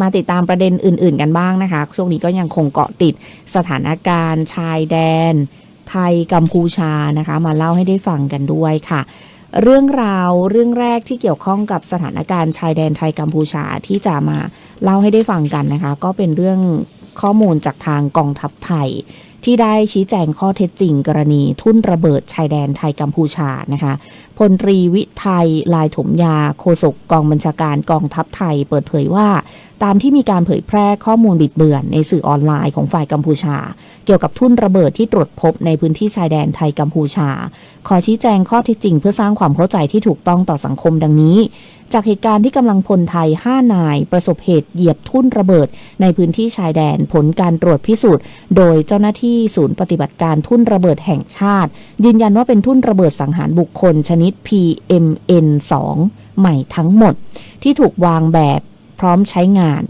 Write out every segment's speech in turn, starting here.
มาติดตามประเด็นอื่น ๆ กันบ้างนะคะ ช่วงนี้ก็ยังคงเกาะติดสถานการณ์ชายแดน ไทยกัมพูชานะคะ มาเล่าให้ได้ฟังกันด้วยค่ะ เรื่องราวเรื่องแรกที่เกี่ยวข้องกับสถานการณ์ชายแดนไทยกัมพูชาที่จะมาเล่าให้ได้ฟังกันนะคะ ก็เป็นเรื่องข้อมูลจากทางกองทัพไทย ที่ได้ชี้แจงข้อเท็จจริง กรณีทุ่นระเบิดชายแดนไทยกัมพูชานะคะพลตรีวิไทยลายถมยาโฆษกกองบัญชาการกองทัพไทย เปิดเผยว่า ตามที่มีการเผยแพร่ข้อมูลบิดเบือนในสื่อออนไลน์ของฝ่ายกัมพูชา เกี่ยวกับทุ่นระเบิดที่ตรวจพบในพื้นที่ชายแดนไทยกัมพูชา ขอชี้แจงข้อเท็จจริงเพื่อสร้างความเข้าใจที่ถูกต้องต่อสังคมดังนี้ จากเหตุการณ์ที่กำลังพลไทย 5 นาย ประสบเหตุเหยียบทุ่นระเบิด ในพื้นที่ชายแดนผลการตรวจพิสูจน์ โดยเจ้าหน้าที่ที่ศูนย์ปฏิบัติการทุ่นระเบิดแห่งชาติ ยืนยันว่าเป็นทุ่นระเบิดสังหารบุคคลชนิด PMN2 ใหม่ทั้งหมด ที่ถูกวางแบบพร้อมใช้งาน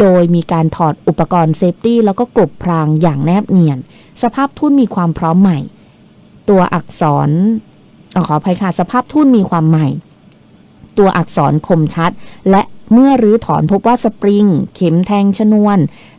โดยมีการถอดอุปกรณ์เซฟตี้แล้วก็กลบพรางอย่างแนบเนียน สภาพทุ่นมีความพร้อมใหม่ ตัวอักษรอขออภัยค่ะสภาพทุ่นมีความใหม่ ตัวอักษรคมชัด และ เมื่อรื้อถอนพบว่าสปริง เข็มแทงชนวน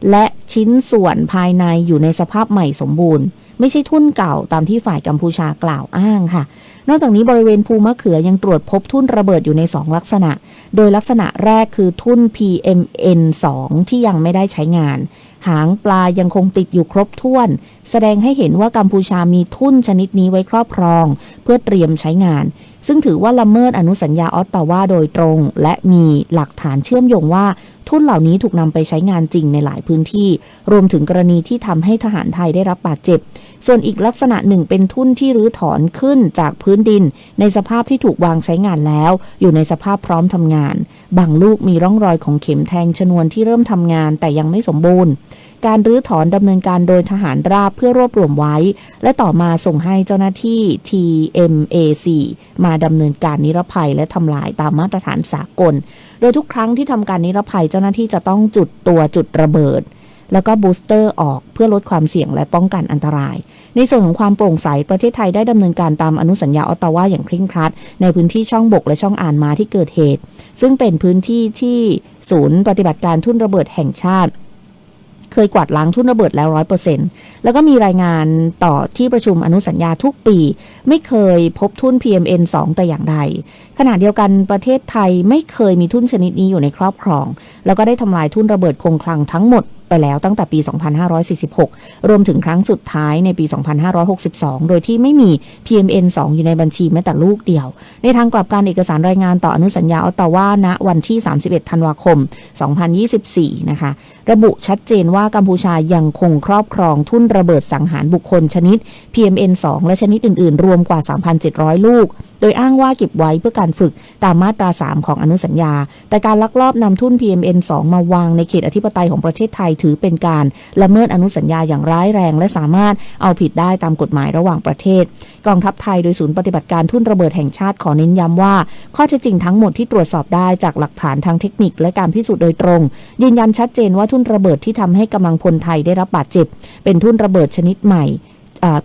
และชิ้นส่วนภายในอยู่ในสภาพใหม่สมบูรณ์ ไม่ใช่ทุ่นเก่าตามที่ฝ่ายกัมพูชากล่าวอ้างค่ะ นอกจากนี้บริเวณภูมะเขือยังตรวจพบทุ่นระเบิดอยู่ใน 2 ลักษณะ โดยลักษณะแรกคือทุ่น PMN2 ที่ยังไม่ได้ใช้งาน หางปลายังคงติดอยู่ครบถ้วน แสดงให้เห็นว่ากัมพูชามีทุ่นชนิดนี้ไว้ครอบครอง เพื่อเตรียมใช้งาน ซึ่งถือว่าละเมิดอนุสัญญาออตตาวาโดยตรง และมีหลักฐานเชื่อมโยงว่าทุ่นเหล่านี้ถูกนำไปใช้งานจริงในหลายพื้นที่ รวมถึงกรณีที่ทำให้ทหารไทยได้รับบาดเจ็บ ส่วนอีกลักษณะหนึ่งเป็นทุ่นที่รื้อถอนขึ้นจากพื้นดิน ในสภาพที่ถูกวางใช้งานแล้ว อยู่ในสภาพพร้อมทำงาน บางลูกมีร่องรอยของเข็มแทงชนวนที่เริ่มทำงานแต่ยังไม่สมบูรณ์ การรื้อถอนดำเนินการโดยทหารราบเพื่อรวบรวมไว้ และต่อมาส่งให้เจ้าหน้าที่ TMAC มาดำเนินการนิรภัยและทำลายตามมาตรฐานสากล โดยทุกครั้งที่ทำการนิรภัยเจ้าหน้าที่จะต้องจุดตัวจุดระเบิด แล้วก็บูสเตอร์ออกเพื่อลดความเสี่ยงและป้องกันอันตราย ในส่วนของความโปร่งใสประเทศไทยได้ดำเนินการตามอนุสัญญาออตตาวาอย่างเคร่งครัด ในพื้นที่ช่องบกและช่องอ่านมาที่เกิดเหตุ ซึ่งเป็นพื้นที่ที่ศูนย์ปฏิบัติการทุ่นระเบิดแห่งชาติเคยกวาดล้างทุ่นระเบิดแล้วร้อยเปอร์เซ็นต์แล้วก็มีรายงานต่อที่ประชุมอนุสัญญาทุกปี ไม่เคยพบทุ่น PMN 2 แต่อย่างใด ขณะเดียวกันประเทศไทยไม่เคยมีทุ่นชนิดนี้อยู่ในครอบครอง แล้วก็ได้ทำลายทุ่นระเบิดคงคลังทั้งหมดไปแล้วตั้งแต่ปี 2546 รวมถึงครั้งสุดท้ายในปี 2562 โดยที่ไม่มี PMN 2 อยู่ในบัญชีแม้แต่ลูกเดียว ในทางกลับการเอกสารรายงานต่ออนุสัญญาออตตาวาณวันที่ 31 ธันวาคม 2024 นะคะ ระบุชัดเจนว่ากัมพูชายังคงครอบครองทุ่นระเบิดสังหารบุคคลชนิด PMN 2 และชนิดอื่น ๆ รวมกว่า 3,700 ลูก โดยอ้างว่าเก็บไว้เพื่อการฝึกตามมาตรา 3 ของอนุสัญญา แต่การลักลอบนำทุ่น PMN 2 มาวางในเขตอธิปไตยของประเทศไทยถือเป็นการละเมิดอนุสัญญาอย่างร้ายแรง และสามารถเอาผิดได้ตามกฎหมายระหว่างประเทศ กองทัพไทยโดยศูนย์ปฏิบัติการทุ่นระเบิดแห่งชาติขอเน้นย้ำว่า ข้อเท็จจริงทั้งหมดที่ตรวจสอบได้จากหลักฐานทางเทคนิค และการพิสูจน์โดยตรง ยืนยันชัดเจนว่าทุ่นระเบิดที่ทำให้กำลังพลไทยได้รับบาดเจ็บ เป็นทุ่นระเบิดชนิดใหม่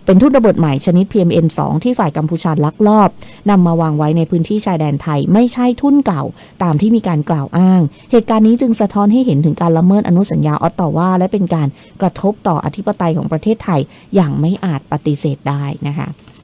เป็นทุ่นระเบิดใหม่ชนิด PMN 2 ที่ฝ่ายกัมพูชาลักลอบนำมาวางไว้ในพื้นที่ชายแดนไทย ไม่ใช่ทุ่นเก่าตามที่มีการกล่าวอ้าง เหตุการณ์นี้จึงสะท้อนให้เห็นถึงการละเมิดอนุสัญญาออตตาวาและเป็นการกระทบต่ออธิปไตยของประเทศไทยอย่างไม่อาจปฏิเสธได้นะคะ